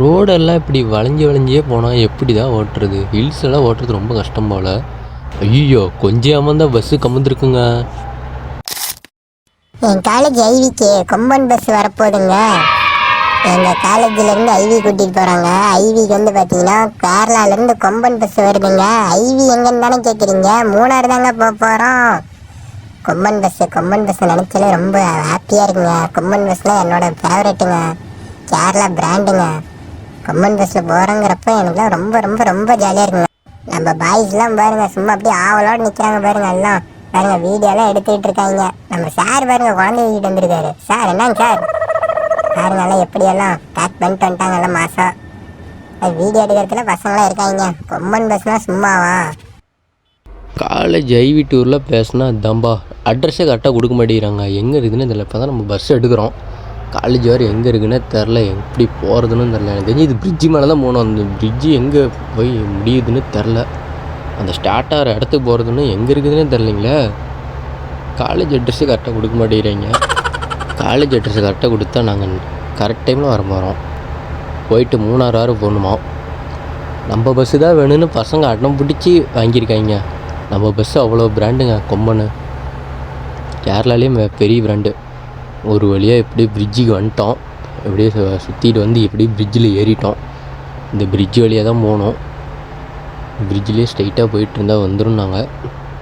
ரோடெல்லாம் இப்படி வளைஞ்சு வளைஞ்சே போனால் எப்படி தான் ஓட்டுறது? ஹில்ஸ் எல்லாம் ஓட்டுறது ரொம்ப கஷ்டம் போல். ஐயோ கொஞ்சம் தான் பஸ்ஸு கமந்துருக்குங்க என் காலேஜ் ஐவிக்கு கொம்பன் பஸ் வரப்போகுதுங்க. எங்கள் காலேஜிலேருந்து ஐவி கூட்டிகிட்டு போகிறாங்க ஐவிக்கு வந்து பார்த்தீங்கன்னா கேரளாலேருந்து கொம்பன் பஸ் வருதுங்க. ஐவி எங்கன்னு தானே கேட்குறீங்க மூணாறு தாங்க போக போகிறோம் கொம்பன் பஸ்ஸு கொம்பன் பஸ் நினச்சாலே ரொம்ப ஹாப்பியாக இருக்குங்க. கொம்பன் பஸ்ஸில் என்னோட ஃபேவரெட்டுங்க கேரளா பிராண்டுங்க கொம்பன் பஸ்ஸில் போகிறோங்கிறப்ப எனக்குலாம் ரொம்ப ரொம்ப ரொம்ப ஜாலியாக இருக்குங்க. நம்ம பாய்ஸ்லாம் பாருங்கள் சும்மா அப்படியே ஆவலோடு நிற்கிறாங்க பாருங்க எல்லாம். பாருங்க வீடியோலாம் எடுத்துக்கிட்டு இருக்காங்க. நம்ம சார் பாருங்க குழந்தை வீட்டு வந்திருக்காரு. சார் என்னங்க சார் பாருங்க எல்லாம் எப்படியெல்லாம் பேக் பண்ணிட்டு வந்துட்டாங்க எல்லாம் மாதம் அது வீடியோ எடுக்கிறதுல பசங்களாம் இருக்காங்க. கொம்மன் பஸ்னால் சும்மாவா? காலேஜ் ஐவி டூரில் பேசினா தம்பா அட்ரஸே கரெக்டாக கொடுக்க மாட்டேங்கிறாங்க. எங்கே இருக்குதுன்னு தெரியல. இப்போ தான் நம்ம பஸ் எடுக்கிறோம். காலேஜ் வேறு எங்கே இருக்குன்னே தெரில எப்படி போகிறதுன்னு தெரில எனக்கு தெரிஞ்சு இது பிரிட்ஜு மேலே தான் போகணும். அந்த பிரிட்ஜு எங்கே போய் முடியுதுன்னு தெரில அந்த ஸ்டார்ட் ஆகிற இடத்துக்கு போகிறதுன்னு எங்கே இருக்குதுன்னே தெரிலிங்களே காலேஜ் அட்ரெஸ்ஸு கரெக்டாக கொடுக்க மாட்டேங்கிறீங்க. காலேஜ் அட்ரஸ் கரெக்டாக கொடுத்தா நாங்கள் கரெக்ட் டைமில் வர போகிறோம் போயிட்டு மூணாறு ஆறு போகணுமா? நம்ம பஸ்ஸு தான் வேணும்னு பசங்க அடம் பிடிச்சி வாங்கியிருக்காங்க. நம்ம பஸ்ஸு அவ்வளோ பிராண்டுங்க கொம்பனு. கேரளாலேயும் பெரிய பிராண்டு ஒரு வழியாக எப்படி பிரிட்ஜுக்கு வந்துட்டோம். எப்படியே சு- சுற்றிட்டு வந்து எப்படி பிரிட்ஜில் ஏறிட்டோம். இந்த பிரிட்ஜ் வழியாக தான் போகணும் பிரிட்ஜ்லேயே ஸ்ட்ரைட்டாக போயிட்டு இருந்தால் வந்துடும் நாங்கள்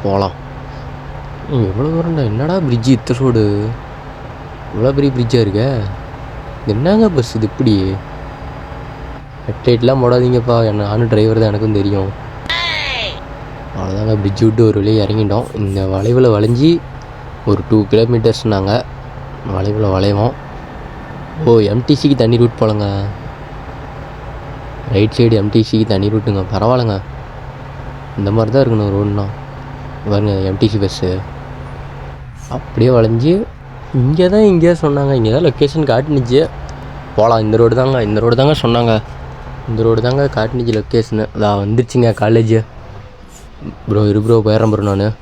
போகலாம் எவ்வளோ தூரம்டா என்னடா பிரிட்ஜு இத்த சோடு? இவ்வளோ பெரிய பிரிட்ஜாக இருக்க? இது என்னங்க பஸ் இது இப்படி? ஹெட்லைட்லாம் போடாதீங்கப்பா. என்ன நானும் டிரைவர் தான் எனக்கும் தெரியும். அவ்வளோதாங்க பிரிட்ஜ் விட்டு ஒரு வழியாக இறங்கிட்டோம். இந்த வளைவில் வளைஞ்சி ஒரு டூ கிலோமீட்டர்ஸ் நாங்கள் வளைவில் வளைவோம். ஓ எம்டிசிக்கு தண்ணி ரூட் போலங்க. ரைட் சைடு எம்டிசிக்கு தண்ணி ரூட்டுங்க பரவாயில்லைங்க. இந்த மாதிரி தான் இருக்கணும் ரோடுனா பாருங்க எம்டிசி பஸ்ஸு அப்படியே வளைஞ்சு இங்கே தான் இங்கே சொன்னாங்க. இங்கே தான் லொக்கேஷன் காட்டுனுச்சு. போகலாம் இந்த ரோடு தாங்க. இந்த ரோடு தாங்க சொன்னாங்க. இந்த ரோடு தாங்க காட்டுனுச்சு லொக்கேஷனு அதான் வந்துருச்சுங்க காலேஜ் ப்ரோ இரு ப்ரோ போயிடுறேன் ப்ரோ நான்.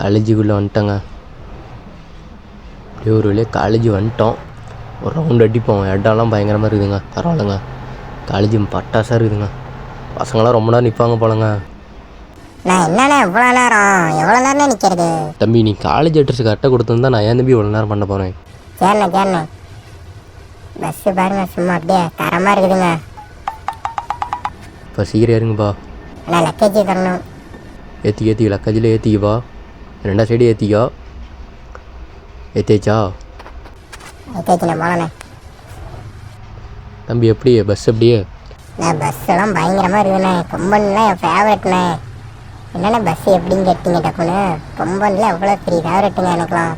காலேஜுக்குள்ளே வந்துட்டேங்க. அப்படியே ஒரு வழியாக காலேஜ் வந்துட்டோம். ஒரு ரவுண்ட் அடிப்போம். இடம்லாம் பயங்கரமாக இருக்குதுங்க. பரவாயில்லைங்க. காலேஜ் பட்டாசாக இருக்குதுங்க. பசங்களாம் ரொம்ப நேரம் நிற்பாங்க போலங்க. நான் என்னண்ணே இவ்வளோ நேரம்? எவ்வளோ நேரம் நிற்கிறது தம்பி நீ காலேஜ் அட்ரஸ் கரெக்டாக கொடுத்துருந்தா நான் ஏன் தம்பி இவ்வளோ நேரம் பண்ண போகிறேன் சரிண்ணே சரிண்ணே பஸ்ஸு பாருங்க சும்மா அப்படியே தரமாக இருக்குதுங்க. இப்போ சீக்கிரம் ஏறுங்கப்பா. ஆனால் லக்கேஜ் தரணும். ஏற்றி ஏற்றி லக்கேஜில் ஏற்றிக்கப்பா ரெண்டா சைடு ஏற்றிக்கோ லக்கேஜ் நான் போகலண்ணே தம்பி எப்படி பஸ் அப்படியே நான் பஸ் எல்லாம் பயங்கரமாக இருக்குண்ணே. கொம்பன்லாம் என் ஃபேவரெட்ண்ணே என்னண்ணே பஸ் எப்படின்னு கேட்டீங்க டக்குன்னு கொம்பன்ல எவ்வளோ பெரிய ஃபேவரெட்டுங்க எனக்குலாம்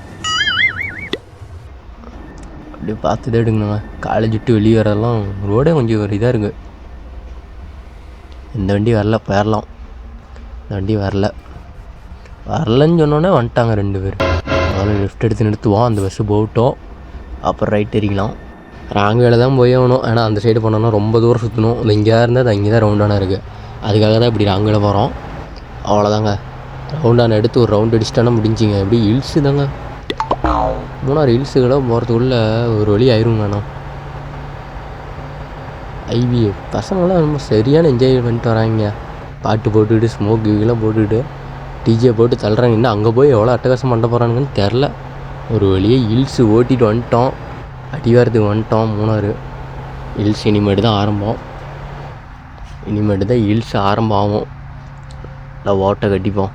அப்படியே பார்த்து தான் எடுங்கண்ணா காலேஜ் விட்டு வெளியே வரலாம். ரோடே கொஞ்சம் ஒரு இதாக இருக்குது இந்த வண்டி வரல போயிடலாம் இந்த வண்டி வரல. வரலன்னு சொன்னோன்னே வந்துட்டாங்க ரெண்டு பேர். அதனால் லெஃப்ட் எடுத்து நிறுத்துவோம் அந்த பஸ்ஸு போட்டோம் அப்புறம் ரைட் எறிக்கலாம் ராங் வேலை தான் போய் ஆகணும். ஏன்னா அந்த சைடு போனோம்னா ரொம்ப தூரம் சுற்றணும் இந்த இங்கேயா இருந்தால் அது அங்கே தான் ரவுண்டான இருக்குது அதுக்காக தான் இப்படி ராங் வேலை போகிறோம் அவ்வளோதாங்க ரவுண்டான எடுத்து ஒரு ரவுண்ட் அடிச்சிட்டானா முடிஞ்சிங்க? எப்படி ஹில்ஸு தாங்க. மூணாறு ஹில்ஸுக்கெல்லாம் போகிறதுக்குள்ளே ஒரு வழி ஆயிருங்க அண்ணா. ஐவி பசங்களாம் ரொம்ப சரியான என்ஜாய் பண்ணிட்டு வராங்க. பாட்டு போட்டுக்கிட்டு ஸ்மோக் இதெல்லாம் போட்டுக்கிட்டு. டிஜே போட்டு தள்ளுறாங்க. இன்னும் அங்கே போய் எவ்வளோ அட்டகாசம் பண்ண போகிறானுங்கன்னு தெரில ஒரு வழியே ஹில்ஸு ஓட்டிட்டு வந்துட்டோம். அடிவாரத்துக்கு வந்துட்டோம் மூணாறு. ஹில்ஸ் இனிமேட்டு தான் ஆரம்பம். இனிமேட்டு தான் ஹில்ஸ் ஆரம்பம் ஆகும் இல்லை ஓட்டை கட்டிப்போம்.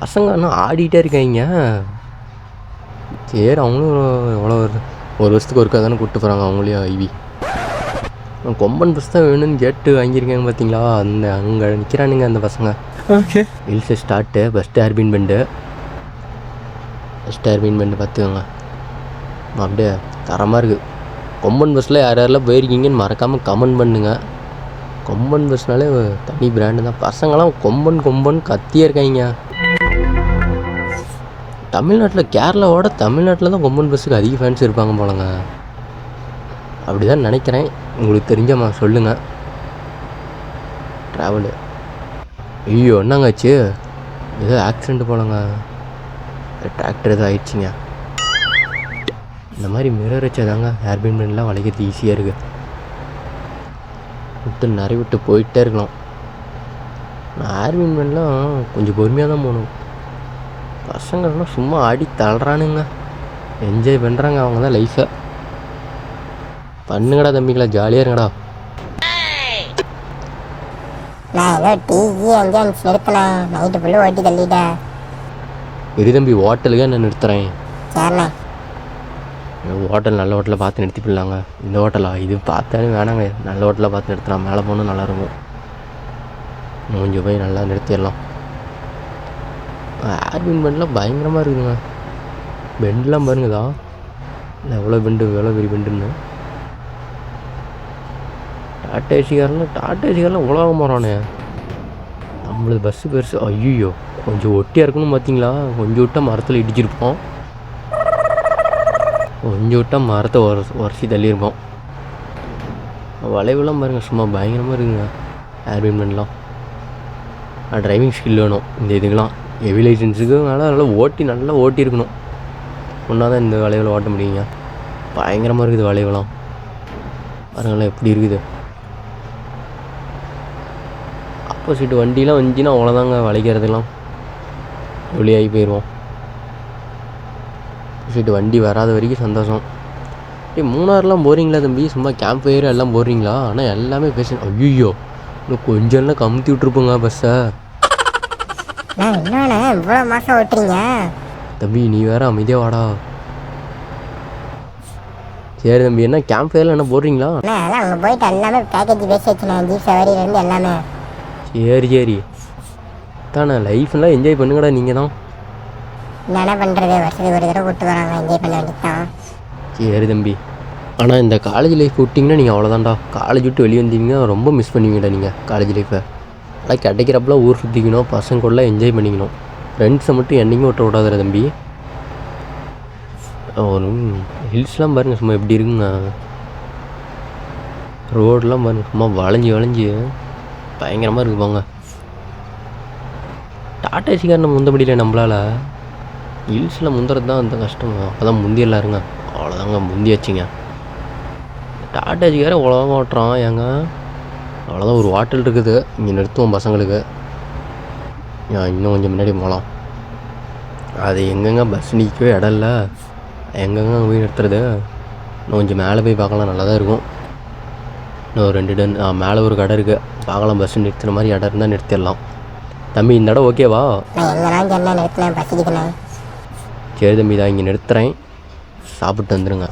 பசங்க இன்னும் ஆடிட்டே இருக்காங்க. சரி அவங்களும் எவ்வளோ ஒரு ஒரு வருஷத்துக்கு ஒருக்கா தானே கூப்பிட்டு போகிறாங்க அவங்களையும் ஐவி. கொம்பன் பஸ் தான் வேணும்னு கேட்டு வாங்கியிருக்காங்க பார்த்தீங்களா அந்த அங்கே நிற்கிறானுங்க அந்த பசங்க. Okay hills start first hairpin bend first hairpin bend பார்த்துக்கோங்க. அப்படியே தரமாக இருக்குது கொம்பன் பஸ்ஸில் யார் யாரெல்லாம் போயிருக்கீங்கன்னு மறக்காமல் கமெண்ட் பண்ணுங்கள் கொம்பன் பஸ்னாலே தனி பிராண்டு தான். பசங்களாம் கொம்பன் கொம்பன் கத்தியே இருக்காங்க. தமிழ்நாட்டில் கேரளாவோட தமிழ்நாட்டில் தான் கொம்பன் பஸ்ஸுக்கு அதிக ஃபேன்ஸ் இருப்பாங்க போலங்க. அப்படி தான் நினைக்கிறேன். உங்களுக்கு தெரிஞ்ச சொல்லுங்கள் ட்ராவலு ஐயோ என்னங்காச்சு ஏதோ ஆக்சிடென்ட் போலங்க. டிராக்டர் எதுவும் ஆயிடுச்சுங்க. இந்த மாதிரி மிரர் வச்சதாங்க ஹேர்பின் பண்ணலாம் வளைக்கிறது ஈஸியாக இருக்குது விட்டு நிறைய விட்டு போயிட்டே இருக்கலாம். நான் ஆர்மின்மெண்ட்லாம் கொஞ்சம் பொறுமையாக தான் போகணும். பசங்கள்லாம் சும்மா ஆடி தள்ளுறானுங்க என்ஜாய் பண்ணுறாங்க அவங்க தான் லைஃப்பை பண்ணுங்கடா தம்பிங்களா ஜாலியாக இருங்கடா. நான் ஏதோ டீ கீ எங்கேயும் நிறுத்தினேன். நைட்டு ஃபுல்லு ஓட்டி தள்ளிட்டேன். இரு தம்பி ஹோட்டலுக்கே நான் நிறுத்துறேன்? சரிண்ணே ஹோட்டல் நல்ல ஹோட்டலில் பார்த்து நிறுத்தி போடலாங்க இந்த ஹோட்டலா? இது பார்த்தாலே வேணாங்க. நல்ல ஹோட்டலில் பார்த்து நிறுத்தினா மேலே போனால் நல்லாயிருக்கும் இன்னும் கொஞ்சம் போய் நல்லா நிறுத்திடலாம். ஏர்பின் பெண்ட்லாம் பயங்கரமாக இருக்குதுங்க பெண்ட்லாம் பாருங்கதா எவ்வளோ பெண்டு எவ்வளோ பெரிய பெண்டுன்னு டாட்டா ஏசிக்காரெலாம் டாட்டா ஏசிக்காரெலாம் உலகம் போகிறானே நம்மளது பஸ்ஸு பெருசு ஐயோ கொஞ்சம் ஒட்டியாக இருக்கணும் பார்த்தீங்களா கொஞ்சம் விட்டால் மரத்தில் இடிச்சிருப்போம். கொஞ்சம் விட்டால் மரத்தை உர உரசி தள்ளியிருப்போம். வளைவுலாம் பாருங்கள் சும்மா பயங்கரமாக இருக்குங்க. ஏர்பின்மெண்ட்லாம் ட்ரைவிங் ஸ்கில் வேணும் இந்த இதுக்கெலாம் ஹெவி லைசன்ஸுக்கு நல்லா நல்லா ஓட்டி நல்லா ஓட்டி இருக்கணும். ஒன்றா தான் இந்த வளைவில் ஓட்ட முடியுங்க. பயங்கரமாக இருக்குது வளைவுலாம் பாருங்களேன் எப்படி இருக்குது. ஆப்போசிட் வண்டிலாம் வந்துச்சுன்னா அவ்வளோதாங்க வளைக்கிறதுலாம். வெளியாகி போயிடுவோம் ஆப்போசிட் வண்டி வராத வரைக்கும் சந்தோஷம். ஏய் மூணாறுலாம் போகிறீங்களா தம்பி? சும்மா கேம்ப் ஃபயர் எல்லாம் போடுறீங்களா ஆனால் எல்லாமே பேச ஐயோ இன்னும் கொஞ்சம் எல்லாம் கமுத்தி விட்ருப்போங்க பஸ்ஸை என்னண்ணே இவ்வளோ மாதம் ஓட்டுறீங்க? தம்பி நீ வேற அமைதியாக வாடா. சரி தம்பி என்ன கேம்ப் ஃபயரில் என்ன போடுறீங்களா? அண்ணா அதான் அங்கே போயிட்டு எல்லாமே பேக்கேஜ் பேசி வச்சுனேன் ஜீப் சவாரியிலேருந்து எல்லாமே. சரி சரி தானே லைஃப்லாம் என்ஜாய் பண்ணுங்கடா நீங்கள் தான் என்ன பண்ணுறது வருஷத்துக்கு ஒரு தடவை கூப்பிட்டு வராங்க என்ஜாய் பண்ண வேண்டியது தான் சரி தம்பி. ஆனால் இந்த காலேஜ் லைஃப் விட்டிங்கன்னா நீங்கள் அவ்வளோதான்டா காலேஜ் விட்டு வெளியே வந்தீங்கன்னா ரொம்ப மிஸ் பண்ணுவீங்கடா நீங்கள் காலேஜ் லைஃப்பை அதான் கிடைக்கிறப்பெல்லாம் ஊர் சுற்றிக்கணும் பசங்க கூட என்ஜாய் பண்ணிக்கணும் ஃப்ரெண்ட்ஸை மட்டும் என்றைக்குமே விட்ட விடாதடா தம்பி. ஒரு ஹில்ஸ்லாம் பாருங்கள் சும்மா எப்படி இருக்குங்க. ரோடெலாம் பாருங்க சும்மா வளைஞ்சி வளைஞ்சி. பயங்கரமாக இருக்கு போங்க டாடா ஏசிக்காரனை முந்த முடியல நம்மளால் ஹில்ஸில் முந்துறது தான் அந்த கஷ்டம் அப்போ தான் முந்தியெல்லாம் இருங்க. அவ்வளோதாங்க முந்தி வச்சிங்க டாடா ஏசிக்கார உலகம் ஓட்டுறான் ஏங்க? அவ்வளோதான் ஒரு ஹோட்டல் இருக்குது. இங்கே நிறுத்துவோம் பசங்களுக்கு. இன்னும் கொஞ்சம் முன்னாடி போகலாம் அது எங்கெங்க பஸ் நிற்கவே இடம் இல்லை? எங்கெங்க அங்கே போய் நிறுத்துறது? இன்னும் கொஞ்சம் மேலே போய் பார்க்கலாம் நல்லா தான் இருக்கும். இன்னும் ஒரு ரெண்டு டன் மேலே ஒரு கடை இருக்குது பார்க்கலாம் பஸ் நிறுத்துற மாதிரி இடம் இருந்தால் நிறுத்திடலாம். தம்பி இந்த இடம் ஓகேவா சரி தம்பி தான் இங்கே நிறுத்துறேன். சாப்பிட்டு வந்துடுங்க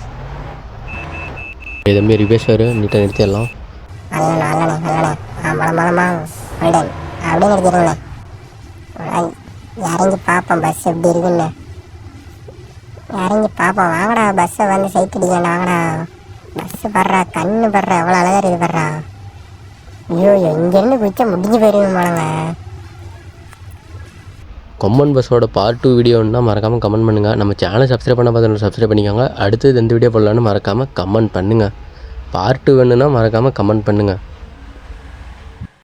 இது தம்பி ரிவேஸ் வேறு நீட்டாக நிறுத்திடலாம். இறங்கி பார்ப்போம் பஸ் எப்படி இருக்குன்னு. இறங்கி பார்ப்போம். வாங்கடா பஸ்ஸை வந்து சைட் அடிக்கணும் வாங்கடா. பஸ் படுறா கண்ணு படுறா எவ்வளோ அழகாக இருக்குது படுறா ஐயோ இங்கேருந்து குச்சா முடிஞ்சு போயிருவோம் கொம்மன் பஸ்ஸோட பார்ட் டூ வீடியோன்னா மறக்காமல் கமெண்ட் பண்ணுங்கள் நம்ம சேனல் சப்ஸ்கிரைப் பண்ண பார்த்து சப்ஸ்கிரைப் பண்ணிக்கோங்க. அடுத்தது எந்த வீடியோ போடலான்னு மறக்காமல் கமெண்ட் பண்ணுங்கள் பார்ட் டூ வேணுன்னா மறக்காமல் கமெண்ட் பண்ணுங்கள்